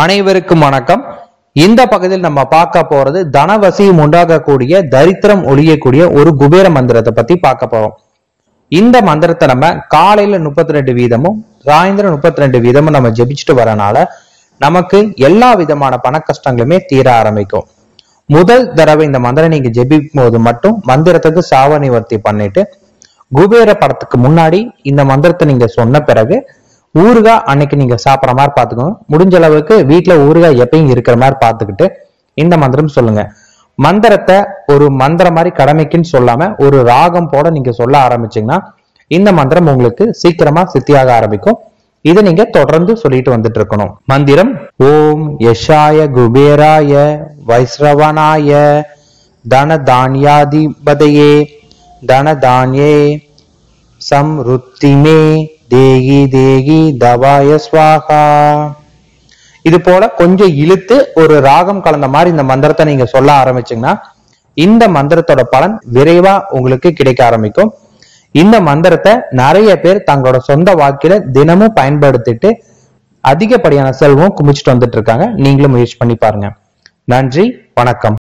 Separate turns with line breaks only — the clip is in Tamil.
அனைவருக்கும் வணக்கம். இந்த பகுதியில் நம்ம பார்க்க போறது தனவசியம் உண்டாகக்கூடிய தரித்திரம் ஒழியக்கூடிய ஒரு குபேர மந்திரத்தை பத்தி பார்க்க போறோம். இந்த மந்திரத்தை நம்ம காலையில முப்பத்தி ரெண்டு வீதமும் சாயந்தரம் முப்பத்தி ரெண்டு வீதமும் நம்ம ஜெபிச்சுட்டு வரனால நமக்கு எல்லா விதமான பண கஷ்டங்களுமே தீர ஆரம்பிக்கும். முதல் தடவை இந்த மந்திரம் நீங்க ஜெபிக்கும் போது மட்டும் மந்திரத்துக்கு சாவ நிவர்த்தி பண்ணிட்டு குபேர படத்துக்கு முன்னாடி இந்த மந்திரத்தை நீங்க சொன்ன பிறகு ஊறுகாய் அன்னைக்கு நீங்க சாப்பிட்ற மாதிரி பாத்துக்கோங்க முடிஞ்ச அளவுக்கு வீட்டுல ஊறுகாய் எப்பயும் இருக்கிற மாதிரி பார்த்துக்கிட்டு இந்த மந்திரம் சொல்லுங்க. மந்திரத்தை ஒரு மந்திரம் மாதிரி கடமைக்குன்னு சொல்லாம ஒரு ராகம் போட நீங்க சொல்ல ஆரம்பிச்சீங்கன்னா இந்த மந்திரம் உங்களுக்கு சீக்கிரமா சித்தியாக ஆரம்பிக்கும். இதை நீங்க தொடர்ந்து சொல்லிட்டு வந்துட்டு இருக்கணும். மந்திரம் ஓம் யஷாய குபேராய வைஸ்ரவனாய தன தானியாதிபதையே தன தானியே சம்ருத்திமே தேகி தேகி தவாய ஸ்வாகா. இது போல கொஞ்சம் இழுத்து ஒரு ராகம் கலந்த மாதிரி இந்த மந்திரத்தை நீங்க சொல்ல ஆரம்பிச்சீங்கன்னா இந்த மந்திரத்தோட பலன் விரைவா உங்களுக்கு கிடைக்க ஆரம்பிக்கும். இந்த மந்திரத்தை நிறைய பேர் தங்களோட சொந்த வாக்கில தினமும் பயன்படுத்திட்டு அதிகப்படியான செல்வம் குமிச்சிட்டு வந்துட்டு இருக்காங்க. நீங்களும் முயற்சி பண்ணி பாருங்க. நன்றி வணக்கம்.